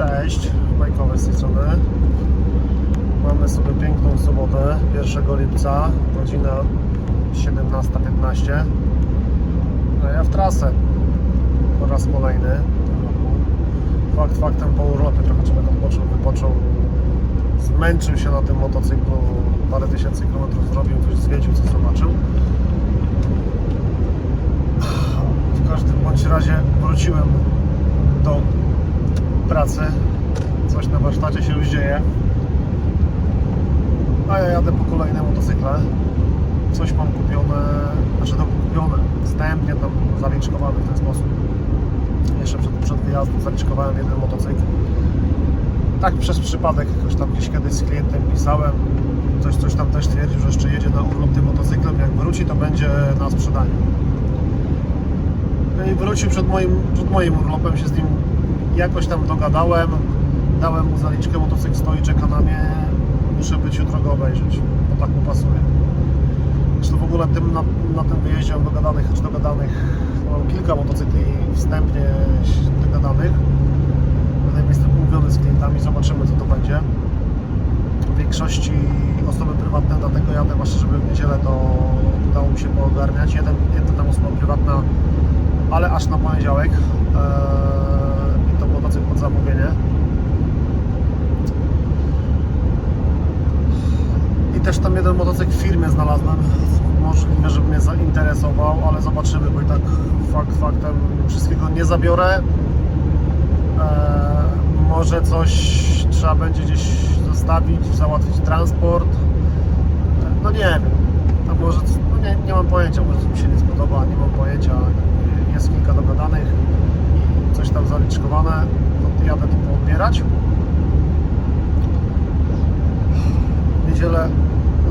Cześć, bajkowe z tej strony. Mamy sobie piękną sobotę, 1 lipca, godzina 17.15. A ja w trasę po raz kolejny. Fakt faktem po urlopie trochę człowiek odpoczął, wypoczął. Zmęczył się na tym motocyklu, parę tysięcy kilometrów zrobił, coś zwiedził, co zobaczył. W każdym bądź razie wróciłem do pracy. Coś na warsztacie się już dzieje. A ja jadę po kolejne motocykle. Coś mam kupione, znaczy to kupione, wstępnie tam zaliczkowane w ten sposób. Jeszcze przed, przed wyjazdem zaliczkowałem jeden motocykl. Tak przez przypadek, jakoś tam gdzieś kiedyś z klientem pisałem. Coś, coś tam też twierdził, że jeszcze jedzie na urlop tym motocyklem. Jak wróci, to będzie na sprzedaniu. No i wrócił przed moim, przed moim urlopem, się z nim jakoś tam dogadałem. Dałem mu zaliczkę, motocykl stoi, czeka na mnie. Muszę być jutro go obejrzeć, bo tak mu pasuje. Zresztą w ogóle tym, na, na tym wyjeździe mam dogadanych, czy dogadanych, mam kilka motocykli wstępnie dogadanych. Będę jestem umówiony z klientami, zobaczymy co to będzie. W większości osoby prywatne, dlatego jadę właśnie, żeby w niedzielę to udało mi się poogarniać. Jeden, jedna tam osoba prywatna, ale aż na poniedziałek. Eee, I to motocykl pod zamówienie. I też tam jeden motocykl w firmie znalazłem. Możliwe, żeby mnie zainteresował, ale zobaczymy, bo i tak fakt faktem wszystkiego nie zabiorę. Eee, może coś trzeba będzie gdzieś zostawić, załatwić transport. No nie wiem. Może, no nie, nie mam pojęcia, może mi się nie spodoba, nie mam pojęcia. Jest kilka dogadanych i coś tam zaliczkowane, jadę to poodbierać. W niedzielę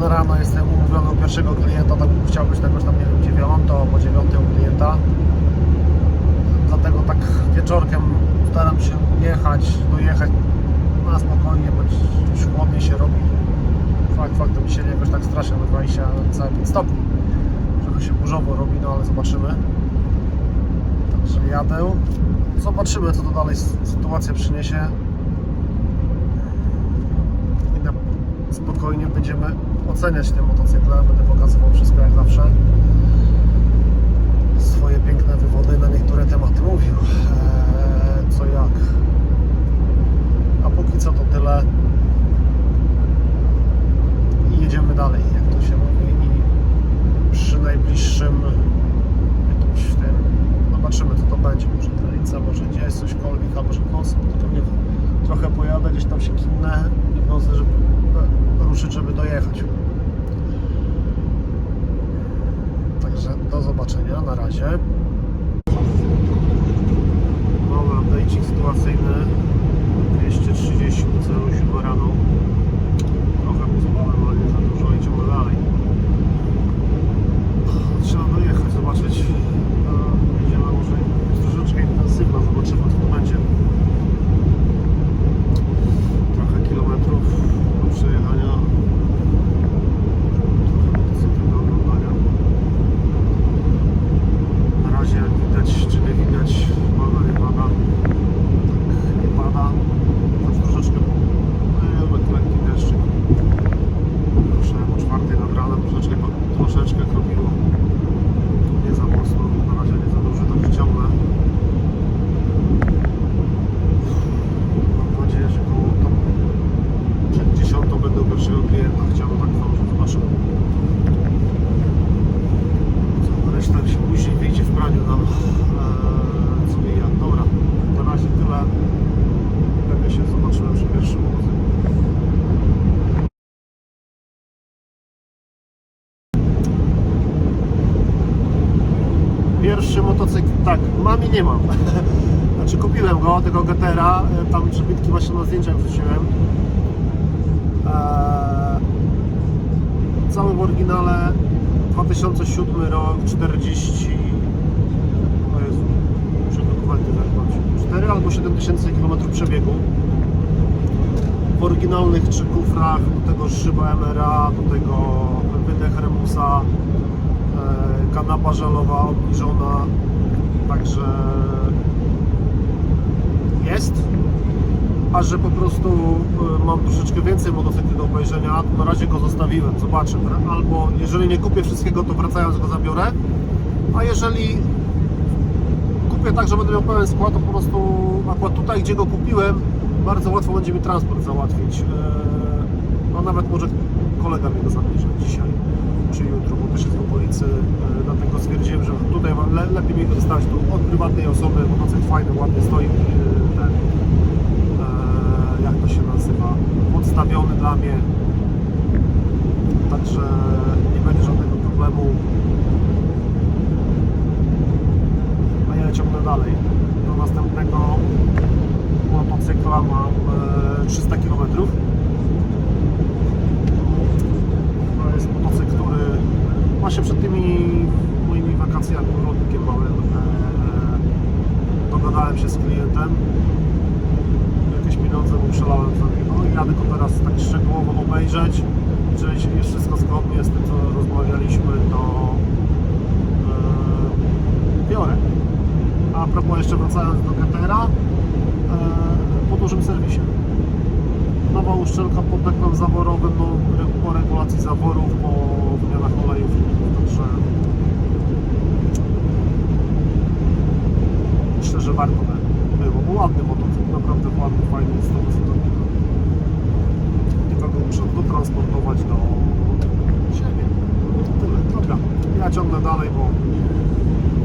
rano jestem umówiony u pierwszego klienta, tak chciał być tam, nie wiem, dziewiąto, po dziewiątej u klienta. Dlatego tak wieczorkiem staram się jechać, dojechać na spokojnie, bądź już chłodniej się robi. Fakt faktem nie jakoś tak strasznie na 25 stopni. Trochę się burzowo robi, no ale zobaczymy. Także jadę. Zobaczymy co to dalej sytuacja przyniesie. I na spokojnie będziemy oceniać te motocykle. Będę pokazywał wszystko jak zawsze. Swoje piękne wywody na niektóre tematy mówił. Eee, co jak. A póki co to tyle. I jedziemy dalej, jak to się mówi. I przy najbliższym jakimś w tym zobaczymy co to będzie. Może granica, może gdzieś cośkolwiek, albo że w nocy, bo to pewnie trochę pojadę, gdzieś tam się kimnę i w nocy, żeby e, ruszyć, dojechać. Także do zobaczenia, na razie. Mały update'cik sytuacyjny 230 do celu 7 rano Trochę pozwolałem, ale nie za dużo idziemy dalej Trzeba dojechać, zobaczyć E, Jedziemy może jest troszeczkę intensywna, zobaczymy co to będzie Trochę kilometrów do przejechania Trochę motocykli do oglądania na razie jak widać, czy nie widać, pada, nie pada. Tak, nie pada. Choć troszeczkę no, lekki, lekki deszczyk. Ruszałem o czwartej nad ranem, troszeczkę, troszeczkę kropiło. Nie za mocno, na razie nie za dużo, także ciągle. Mam nadzieję, że koło tam przed dziesiątą będę u pierwszego klienta. Chciałbym tak wam zobaczył. Co, Reszta się później wyjdzie w praniu nam eee, co i jak. Dobra, na razie tyle. Lepiej się zobaczymy przy pierwszym motocyklu. Pierwszy motocykl, tak, mam i nie mam. Znaczy kupiłem go, tego Getera, e, tam przebitki właśnie na zdjęciach wrzuciłem. Eee, w oryginale 2007 rok 40 o Jezu, muszę dokumenty zerknąć 4 albo 7 tysięcy km przebiegu w oryginalnych trzy kufrach do tego szyba MRA do tego wydech Remusa kanapa żelowa obniżona także jest a że po prostu y, mam troszeczkę więcej motocykli do obejrzenia, na razie go zostawiłem, zobaczę. Albo jeżeli nie kupię wszystkiego, to wracając go zabiorę, a jeżeli kupię tak, że będę miał pełen skład, to po prostu akurat tutaj, gdzie go kupiłem, bardzo łatwo będzie mi transport załatwić. A nawet może kolega mnie go zabierze dzisiaj czy jutro, bo też jest w okolicy, e, dlatego stwierdziłem, że tutaj le, lepiej mi go zostawić tu od prywatnej osoby, motocykl fajny, ładnie stoi, e, ten, e, jak to się nazywa, podstawiony dla mnie, także nie będzie żadnego problemu. A ja ciągnę dalej. Do następnego motocykla mam e, 300 km. To jest motocykl, który właśnie przed tymi moimi wakacjami, urlopnikiem małym, e, dogadałem się z klientem. Jakieś pieniądze mu przelałem niego i jadę go teraz tak szczegółowo obejrzeć. Jeżeli jest wszystko zgodnie z tym, co rozmawialiśmy, to e, biorę. A propos jeszcze wracając do Getera, e, po dużym serwisie. Nowa uszczelka po bekłem zaworowym, no, po regulacji zaworów, po wymianach olejów, także myślę, że warto by było, bo ładny motocykl, naprawdę ładny, fajny, 100 Tylko go muszę dotransportować do siebie. Tyle, dobra. Ja ciągnę dalej, bo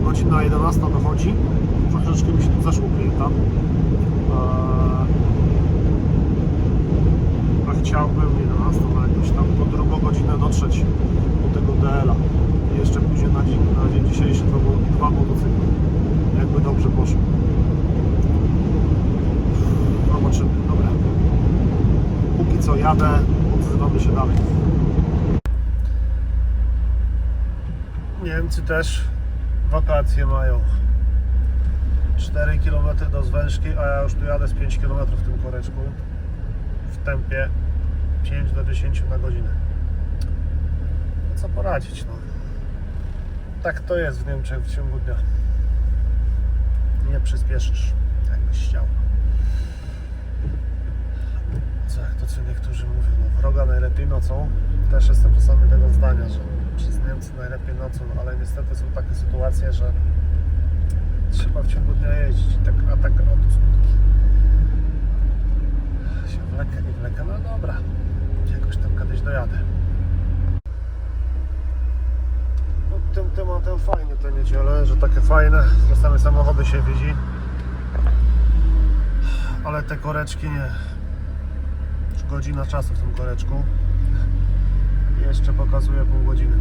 godzina 11 dochodzi. Troszeczkę mi się tu zeszło klienta. Eee, a chciałbym 11 na jakąś tam po drugą godzinę dotrzeć do tego DL-a. I jeszcze później na dzień, na dzień dzisiejszy to było dwa motocykle. Jakby dobrze poszło. Zobaczymy, dobra. Póki co jadę, odzywamy się dalej. Niemcy też wakacje mają. 4 km do Zwężki, a ja już tu jadę z 5 km w tym koreczku w tempie 5 do 10 na godzinę. No co poradzić, no. Tak to jest w Niemczech w ciągu dnia. Nie przyspieszysz, jakbyś chciał. Co, to co niektórzy mówią, no wroga najlepiej nocą. Też jestem czasami tego zdania, że przez Niemcy najlepiej nocą, no, ale niestety są takie sytuacje, że trzeba w ciągu dnia jeździć, tak, a tak oto skutki się wleka, nie wleka, no dobra, jakoś tam kiedyś dojadę. No tym tematem fajnie te niedziele, że takie fajne, same samochody się widzi, ale te koreczki nie. Już godzina czasu w tym koreczku. Jeszcze pokazuje pół godziny.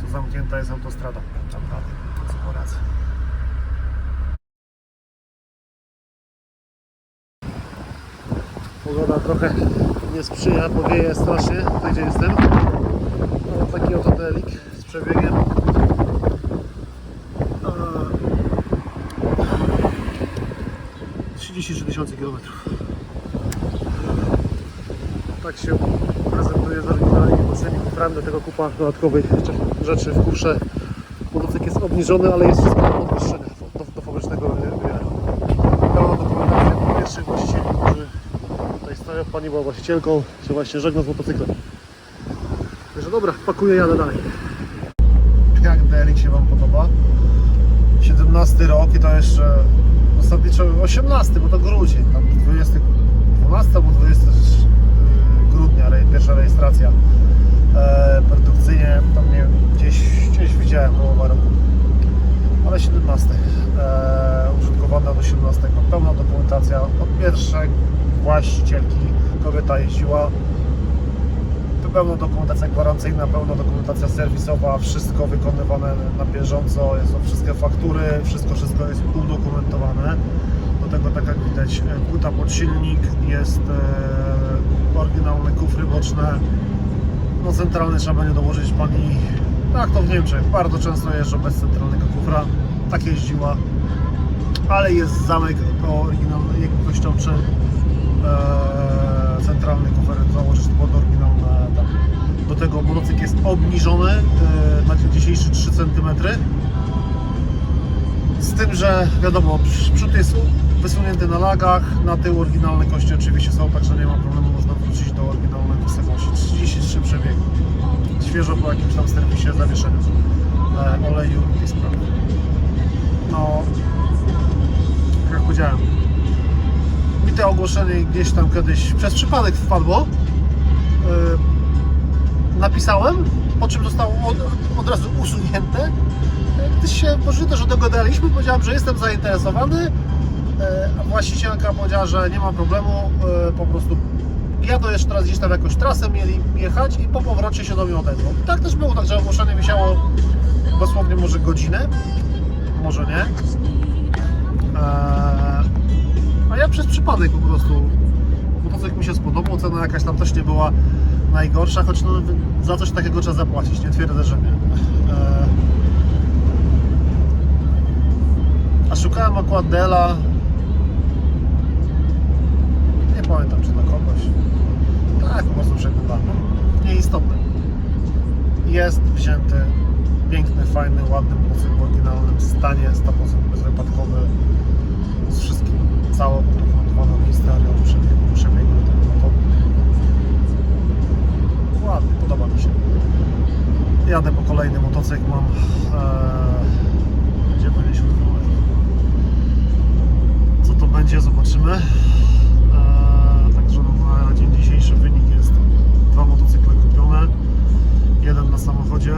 Co zamknięta jest autostrada. Tam dalej. Co poradzę. Pogoda trochę nie sprzyja, bo wieje strasznie, tutaj gdzie jestem. Ale taki oto delik z przebiegiem. e, 33 tysiące kilometrów. Tak się prezentuje z oryginalnie mocnymi kuframi, do tego kupa dodatkowych rzeczy w kufrze. Motocykl jest obniżony, ale jest wszystko do podwyższenia, do, do fabrycznego wymiaru. Pełna dokumentacja pierwszych właścicieli, którzy tutaj stoją. Pani była właścicielką, się właśnie żegna z motocyklem. Także dobra, pakuję, jadę dalej. Jak DLX się Wam podoba? 17 rok i to jeszcze zasadniczo 18, bo to grudzień, tam 20, 12 albo 20 grudnia, re- pierwsza rejestracja. E, produkcyjnie tam nie gdzieś, gdzieś widziałem połowa roku. Ale 17. E, użytkowana do 18. Pełna dokumentacja. Od pierwszej właścicielki kobieta jeździła. To pełna dokumentacja gwarancyjna, pełna dokumentacja serwisowa, wszystko wykonywane na bieżąco, to wszystkie faktury, wszystko, wszystko jest udokumentowane. Do tego, tak jak widać, płyta pod silnik, jest e, oryginalne kufry boczne, no centralny trzeba będzie dołożyć pani, tak to w Niemczech, bardzo często jeżdżą bez centralnego kufra, tak jeździła, ale jest zamek oryginalny, jakościowczy, e, centralny kufer założyć pod oryginalne tam. Do tego motocykl jest obniżony e, na dzisiejszy 3 cm. Z tym, że wiadomo, przód jest wysunięty na lagach, na tył oryginalne kości oczywiście są, także nie ma problemu, można wrócić do oryginalnej wysokości. 33 przebiegu. Świeżo po jakimś tam serwisie zawieszenia e, oleju i sprawy. No, jak powiedziałem, to ogłoszenie gdzieś tam kiedyś przez przypadek wpadło. E, napisałem, po czym zostało od, od razu usunięte. Gdy się możliwe, że dogadaliśmy, powiedziałem, że jestem zainteresowany, e, właścicielka powiedziała, że nie ma problemu, e, po prostu jadą jeszcze teraz gdzieś tam jakąś trasę mieli jechać i po powrocie się do mnie odezwał. I tak też było, także ogłoszenie wisiało dosłownie może godzinę, może nie. Eee, a ja przez przypadek po prostu motocykl mi się spodobał, cena jakaś tam też nie była najgorsza, choć no, za coś takiego trzeba zapłacić, nie twierdzę, że nie. Eee, a szukałem akurat Dela. Nie pamiętam czy dla kogoś. Tak, po prostu przeglądamy. Nieistotne. Jest wzięty piękny, fajny, ładny motocykl w oryginalnym stanie, 100% bezwypadkowy z wszystkim, całą udokumentowaną historią przebiegu, przebiegu tego motoru. Ładny, podoba mi się. Jadę po kolejny motocykl, mam ee, 90 km. Co to będzie, zobaczymy. Eee, także no, na dzień dzisiejszy wynik jest dwa motocykle kupione, jeden na samochodzie.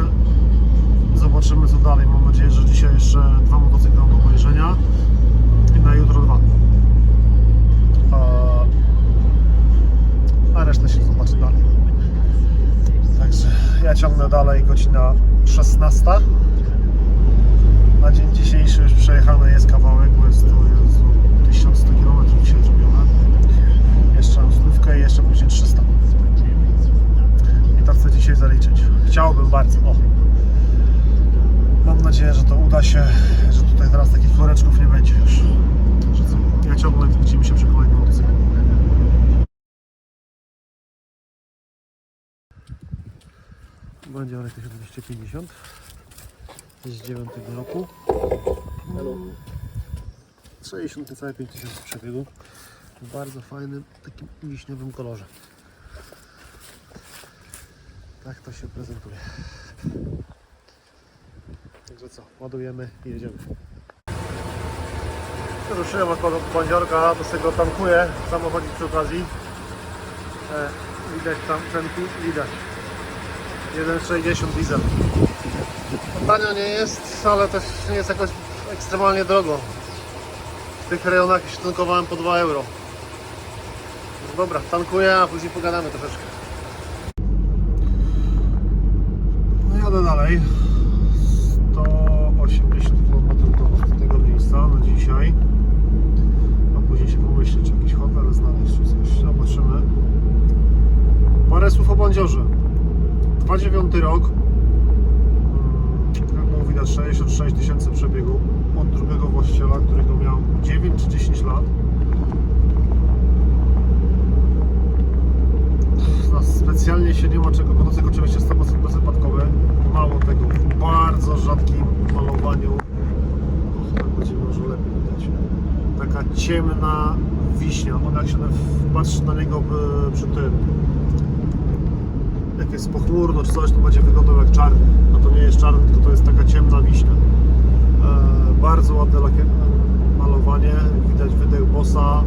Zobaczymy co dalej. Mam nadzieję, że dzisiaj jeszcze dwa motocykle do obejrzenia i na jutro dwa. Eee, a resztę się zobaczy dalej. Także ja ciągnę dalej, godzina 16. Na dzień dzisiejszy już przejechane jest kawałek, bo jest to Jezu, 1100 km dzisiaj zrobione. Jeszcze mam stówkę i jeszcze później 300. I tak chcę dzisiaj zaliczyć. Chciałbym bardzo. O. Mam nadzieję, że to uda się, że tutaj teraz takich koreczków nie będzie już. Także co? Ja ciągle widzimy się przy kolejnym motocyklu. Będzie Orek 1250 z 9 roku. 60 niecałe 5000 przebiegu w bardzo fajnym, takim wiśniowym kolorze. Tak to się prezentuje. Także co, ładujemy i jedziemy. Ruszyłem od bandziorka, do tego tankuję samochodzik przy okazji. E, widać tam cenki, widać. 1,60 diesel. Tanio nie jest, ale też nie jest jakoś ekstremalnie drogo. W tych rejonach się tankowałem po 2 euro. Dobra, tankuję, a później pogadamy troszeczkę. No jadę dalej. 180 km do tego miejsca na dzisiaj. A później się pomyśli, czy jakiś hotel znaleźć, czy coś. Zobaczymy. Parę słów o Bandziorze. 29 rok. Mm, Jak było widać 66 tysięcy przebiegu od drugiego właściciela, którego miał 9 czy 10 lat. No, specjalnie się nie ma czego, motocykl oczywiście jest motocykl bezwypadkowy. Mało tego, w bardzo rzadkim malowaniu. Och, tak będzie może lepiej widać. Taka ciemna wiśnia. On jak się patrzy na niego e, przy tym jak jest pochmurno czy coś, to będzie wyglądał jak czarny. A to nie jest czarny, tylko to jest taka ciemna wiśnia. E, bardzo ładne lakier, malowanie, widać wydech Bossa,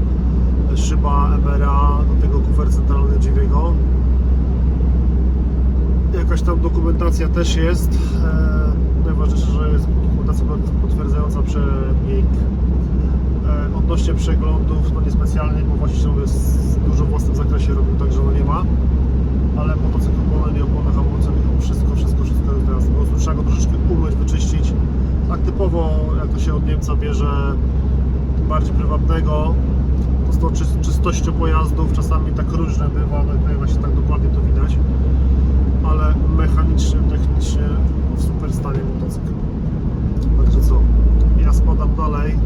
szyba MRA, do tego kufer centralny Jiviego. Jakaś tam dokumentacja też jest. E, najważniejsze, że jest dokumentacja potwierdzająca przebieg. E, odnośnie przeglądów, no niespecjalnie, bo właściciel jest dużo w własnym zakresie robił, także no nie ma ale motocykl opony, nie opony, hamulce, wszystko, wszystko, wszystko jest teraz. Po trzeba go troszeczkę umyć, wyczyścić. Tak typowo, jak to się od Niemca bierze, bardziej prywatnego, z tą czy- czystością pojazdów czasami tak różne bywa, no tutaj właśnie tak dokładnie to widać, ale mechanicznie, technicznie w super stanie motocykl. Także co, ja spadam dalej. Eee,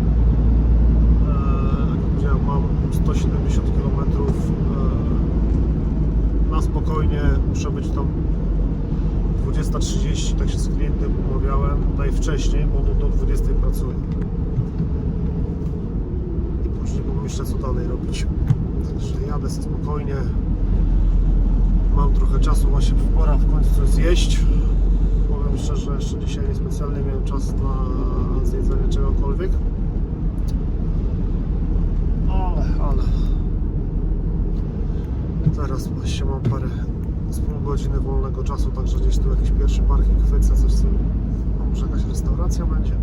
jak powiedziałem, mam 170 km na spokojnie, muszę być tam 20.30, tak się z klientem umawiałem najwcześniej, bo do 20 pracuje. Co dalej robić. Także jadę sobie spokojnie. Mam trochę czasu, właśnie pora w końcu coś zjeść. Powiem szczerze, jeszcze dzisiaj niespecjalnie miałem czas na zjedzenie czegokolwiek. Ale, ale. Teraz właśnie mam parę z pół godziny wolnego czasu, także gdzieś tu jakiś pierwszy parking chwycę, coś sobie. A może jakaś restauracja będzie?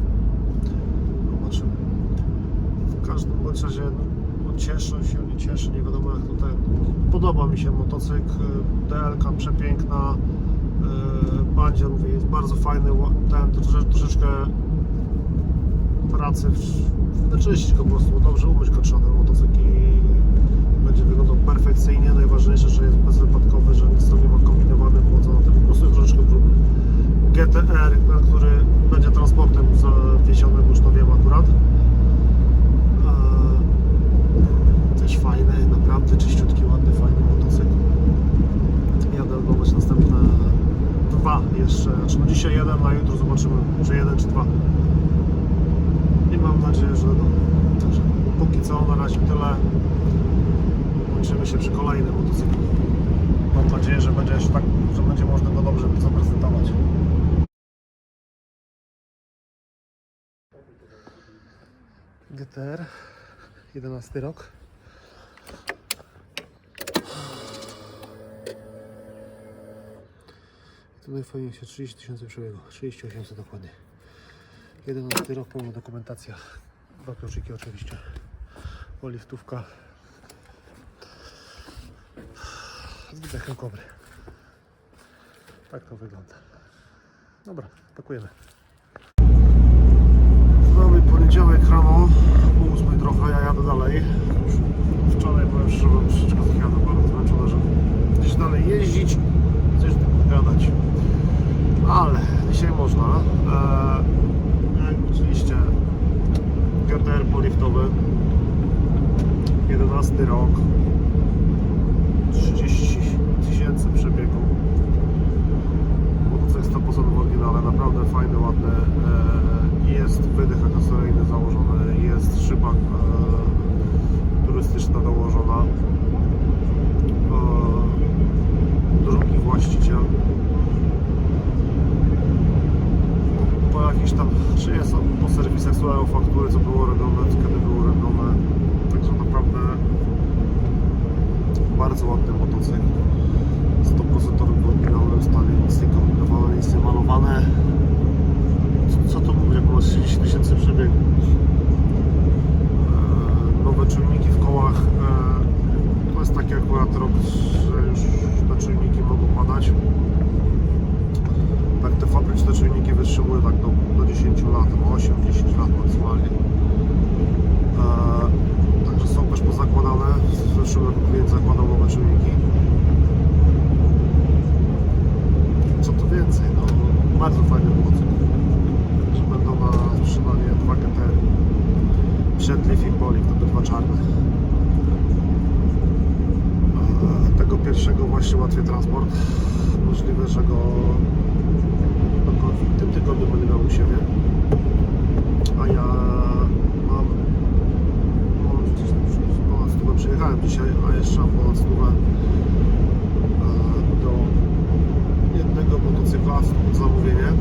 Zobaczymy. W każdym bądź razie cieszę się, nie cieszę, nie wiadomo jak tutaj. Podoba mi się motocykl, DLK przepiękna, yy, bandzier mówię, jest bardzo fajny, ten trosze, troszeczkę pracy wyczyścić go po prostu, dobrze umyć go trzeba ten motocykl i będzie wyglądał perfekcyjnie, najważniejsze, że jest bezwypadkowy, że nic tam nie ma kombinowane, było co na tym po prostu jest troszeczkę brudny. GTR, na który będzie transportem zawiesiony, bo już to wiem akurat. Eee, Też fajny, naprawdę czyściutki, ładny, fajny motocykl. Jadę oglądać następne dwa jeszcze, znaczy no dzisiaj jeden, a jutro zobaczymy, czy jeden, czy dwa. I mam nadzieję, że no, także póki co na razie tyle. Łączymy się przy kolejnym motocyklu. Mam nadzieję, że będzie tak, że będzie można go dobrze zaprezentować. GTR 11 rok. Tu najfajniej się 30 tysięcy przebiegu, 3800 dokładnie. 11 rok, pełna dokumentacja. Dwa kluczyki oczywiście. Oliwtówka. Z wydechem kobry. Tak to wygląda. Dobra, pakujemy. Mamy poniedziałek rano, po ósmej trochę, ja jadę dalej. Wczoraj byłem szczerze, troszeczkę zjadł, bardzo zmęczony, żeby gdzieś dalej jeździć, coś gadać. Ale dzisiaj można. Jak widzieliście, GTR poliftowy, 11 rok, 30 tysięcy przebiegu. Motocykl 100% w oryginale, naprawdę fajny, ładny. E, jest wydech akasoryjny założony, jest szyba e, turystyczna dołożona. E, drugi właściciel. Po jakichś tam, czy jest po słuchają faktury, co było robione. Także naprawdę bardzo ładny motocykl. 100% w oryginalnym stanie, nic nie kombinowane, nic nie malowane. Co, co to mówię, jak ma 30 tysięcy przebiegu? Eee, nowe czujniki w kołach. Eee, to jest taki akurat rok, że już te czujniki mogą padać. Tak te fabryczne czujniki wytrzymują tak do, do 10 lat, 8-10 lat maksymalnie. Eee, także są też pozakładane. W zeszłym roku klient zakładał nowe czujniki. Co tu więcej, no bardzo fajny motocykl. Że będą na sprzedanie dwa GTR. Przedliw i poliw, to dwa czarne. Tego pierwszego właśnie łatwiej transport. Możliwe, że go w tym tygodniu będę miał u siebie. A ja mam, mam ponad stówę przyjechałem dzisiaj, a jeszcze mam ponad e, do jednego motocykla zamówienie.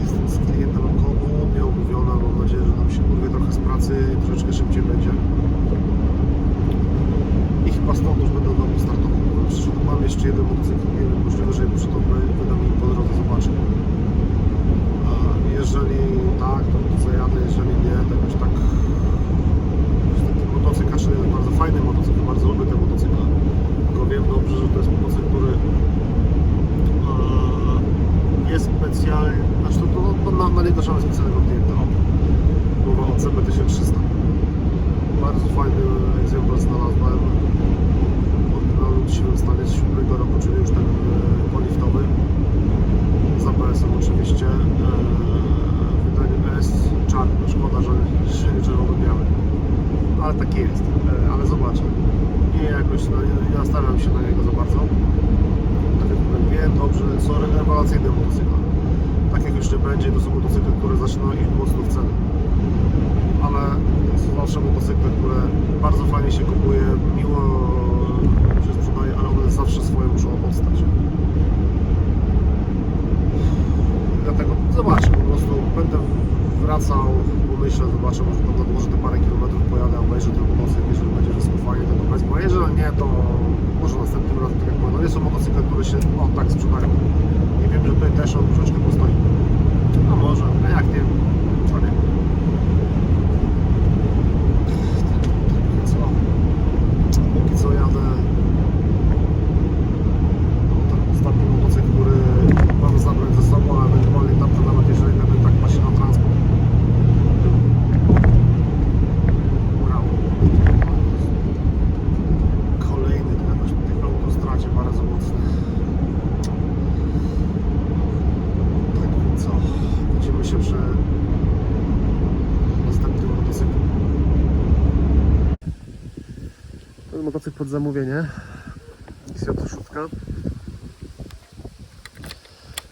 Jestem z klientem około, miał umówione, mam nadzieję, że nam się urwie trochę z pracy troszeczkę szybciej będzie. I chyba stąd już będę domu startował. Szczerze, Mam jeszcze jeden motocykl, nie wiem, możliwe, że przy to wydam mi po drodze, zobaczę. A Jeżeli tak, to zajadę, jeżeli nie, to jakoś tak motocykl Asher jest bardzo fajny motocykl, bardzo lubię te motocykle. Tylko wiem dobrze, że to jest motocykl, który e, jest specjalnie, znaczy to, to, to na, na niego trzeba specjalnego klienta. O, Mowa o CB1300. Bardzo fajny egzemplarz znalazłem w oryginalnym siłym stanie z 7 roku, czyli już ten e, poliftowy. Z ABS-em oczywiście. E, wydanie S czarny, szkoda, że, że nie czerwono-biały ale taki jest, E, ale zobaczę. Nie jakoś, no, nie nastawiam się na niego za bardzo. Tak jak mówię, wiem dobrze, są rewelacyjne motocykle. Tak jak już nie będzie, to są motocykle, które zaczynają iść mocno w cenę. Ale najprostsze motocykle, które bardzo fajnie się kupuje, miło się sprzedaje, ale one zawsze swoje muszą odstać. Dlatego zobaczę, po prostu będę wracał, pomyślę, zobaczę, może tam może te parę kilometrów pojadę, obejrzę ten motocykl, jeżeli będzie wszystko fajnie, to powiedzmy, a jeżeli nie, to może następnym razem, tak jak mówię, no są motocykle, które się o tak sprzedają. Nie wiem, że tutaj też on troszeczkę postoi. No może, a jak to nie.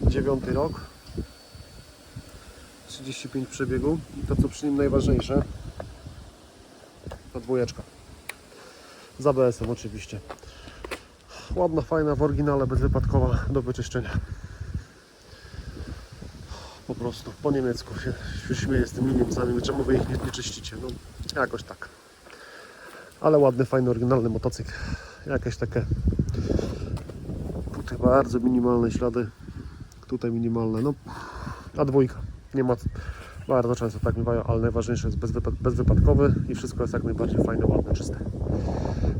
2009 rok. 35 przebiegu. I to co przy nim najważniejsze to dwójeczka. Z ABS-em oczywiście. Ładna, fajna, w oryginale bezwypadkowa do wyczyszczenia. Po prostu po niemiecku się śmieję z tymi Niemcami, czemu wy ich nie, nie czyścicie? No jakoś tak. Ale ładny, fajny, oryginalny motocykl. Jakieś takie tutaj bardzo minimalne ślady. Tutaj minimalne, no a dwójka. Nie ma bardzo często tak bywają, ale najważniejsze jest bezwypad, bezwypadkowy i wszystko jest jak najbardziej fajne, ładne, czyste.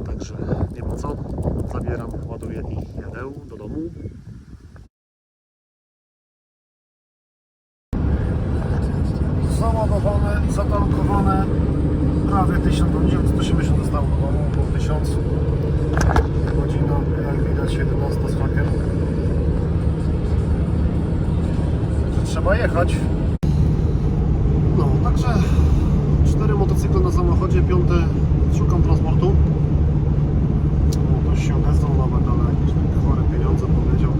Także nie ma co. Zabieram, ładuję i jadę do domu. Załadowane, zatankowane prawie 1000, no 980 zostało do domu, około 1000 godzina, jak widać 11 z trzeba jechać. No, także cztery motocykle na samochodzie, piąty szukam transportu. No, ktoś się odezwał nawet, ale jakieś takie chore pieniądze powiedział.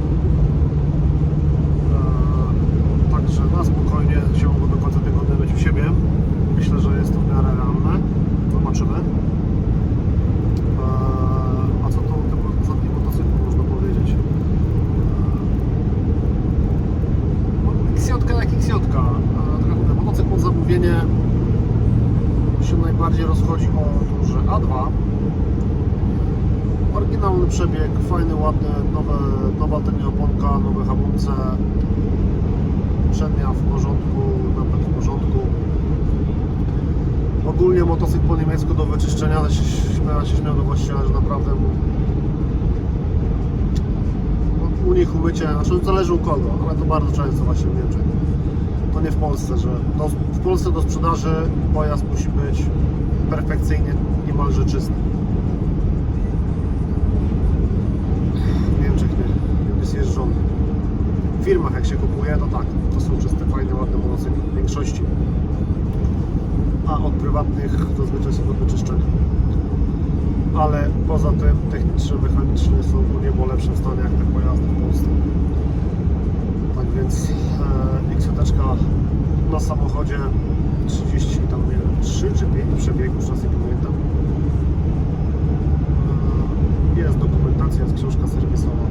Eee, także na spokojnie chciałbym do końca tygodnia być u siebie. Myślę, że jest to w miarę realne. Zobaczymy. Eee, a co to o tym ostatnim motocyklu można powiedzieć? Eee, no, X-jotka jak X-jotka. Eee, tak jak mówię, motocykl pod zamówienie się najbardziej rozchodzi o duże A2. Oryginalny przebieg, fajny, ładny, nowe, nowa oponka, nowe hamulce, przednia w porządku, napęd w porządku. Ogólnie motocykl po niemiecku do wyczyszczenia, ale się, śmiała się śmiał do właściciela, że naprawdę u nich umycie, znaczy zależy u kogo, ale to bardzo często właśnie w Niemczech. To nie w Polsce, że do, w Polsce do sprzedaży pojazd musi być perfekcyjnie, niemalże czysty. W Niemczech nie, nie jest jeżdżony. W firmach jak się kupuje, to tak, to są czyste, fajne, ładne motocykle w większości. A od prywatnych zazwyczaj są do wyczyszczenia. Ale poza tym technicznie, mechanicznie są w niebo lepszym stanie jak te pojazdy w Polsce. Tak więc e, na samochodzie 30 tam nie wiem, 3 czy 5 przebiegów, już raz nie pamiętam. E, jest dokumentacja, jest książka serwisowa.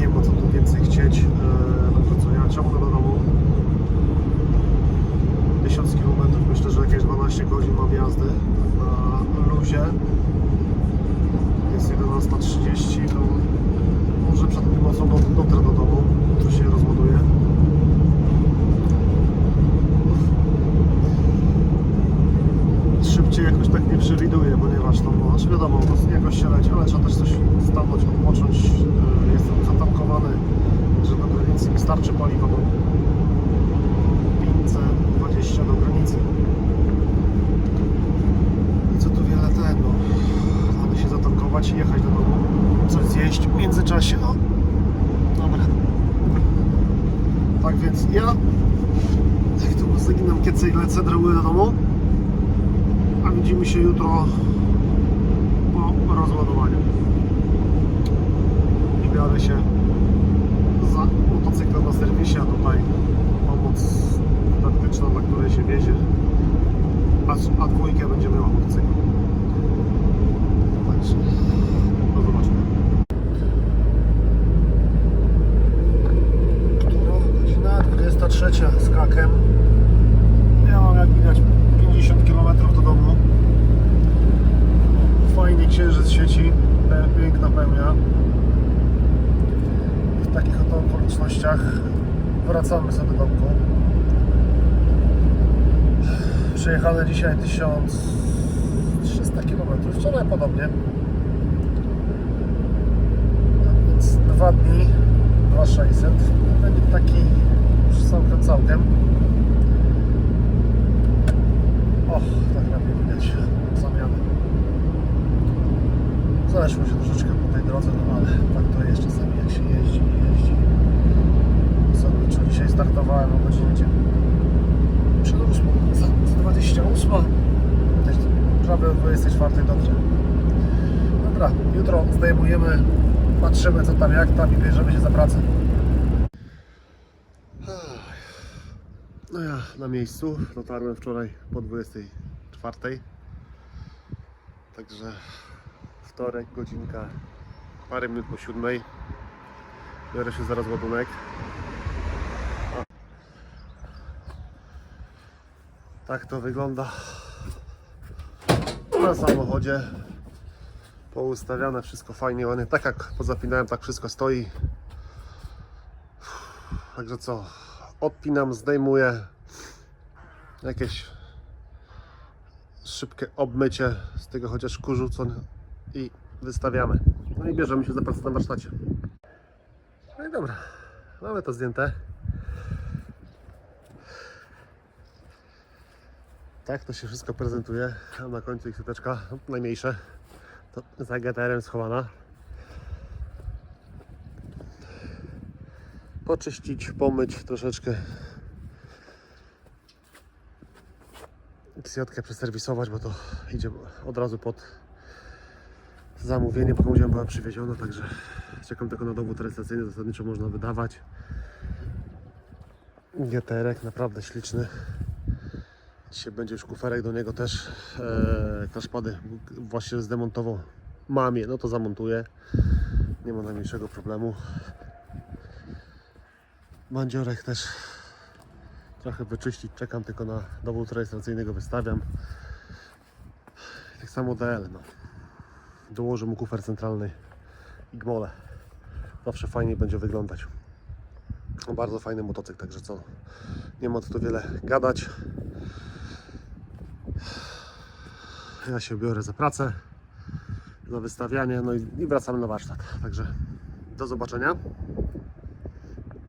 Nie ma co tu więcej chcieć. E, także co ja ciągnę do domu. 1000 km, myślę, że jakieś 12 godzin mam jazdy na luzie. Jest 11.30, to może przed północą do- dotrę do domu, jutro się rozładuje. Szybciej jakoś tak nie przewiduję, ponieważ tam, no, znaczy wiadomo, no, jakoś się leci, ale trzeba też coś stanąć, odpocząć. E, Jestem zatankowany, że do granicy mi starczy paliwa do 520 do granicy. I co tu wiele tego. Mamy się zatankować i jechać do domu. Coś zjeść w międzyczasie. No. Dobra. Tak więc ja jak tu zaginam kiece lecę droły do domu. A widzimy się jutro po rozładowaniu. I biorę się za motocyklem na serwisie, a tutaj pomoc taktyczna, na której się wiezie a, a dwójkę będzie miała motocykl. Także do zobaczenia. Która godzina? 23 z kakiem. Ja mam jak widać 50 km do domu. Fajnie księżyc świeci, piękna pełnia. W takich oto okolicznościach wracamy sobie do domku. Przejechane dzisiaj 1300 km, wczoraj podobnie. Więc dwa dni, 2600. Będzie taki całkiem całkiem. O, tak lepiej widać zamiany. Zeszło się troszeczkę po tej drodze, no ale tak to jest czasami jak się jeździ i jeździ. Zasadniczo dzisiaj startowałem o godzinie 9 przed 8, za 28. Też prawie o 24 dotrze. Dobra, jutro zdejmujemy, patrzymy co tam, jak tam i bierzemy się za pracę. No ja na miejscu, dotarłem wczoraj po 24. Także wtorek, godzinka, parę minut po siódmej. Biorę się zaraz ładunek. Tak to wygląda na samochodzie. Poustawiane wszystko fajnie, ładnie. Tak jak pozapinałem, tak wszystko stoi. Także co? Odpinam, zdejmuję. Jakieś szybkie obmycie z tego chociaż kurzu co i wystawiamy. No i bierzemy się za pracę na warsztacie. No i dobra, mamy to zdjęte. Tak to się wszystko prezentuje. A na końcu ich seteczka najmniejsze. To za GTR-em schowana. Poczyścić, pomyć troszeczkę. XJ przeserwisować, bo to idzie od razu pod zamówienie, bo komuś była przywieziona, także czekam tylko na dowód rejestracyjny, zasadniczo można wydawać. GTR-ek naprawdę śliczny. Dzisiaj będzie już kuferek do niego też. E, Kraszpady właśnie zdemontował. Mam je, no to zamontuję. Nie ma najmniejszego problemu. Bandziorek też trochę wyczyścić. Czekam tylko na dowód rejestracyjny, go wystawiam. Tak samo DL. No. Dołożę mu kufer centralny i gmole. Zawsze fajnie będzie wyglądać. No, Bardzo fajny motocykl, także co? Nie ma tu wiele gadać. Ja się biorę za pracę, za wystawianie, no i, i wracamy na warsztat. Także do zobaczenia.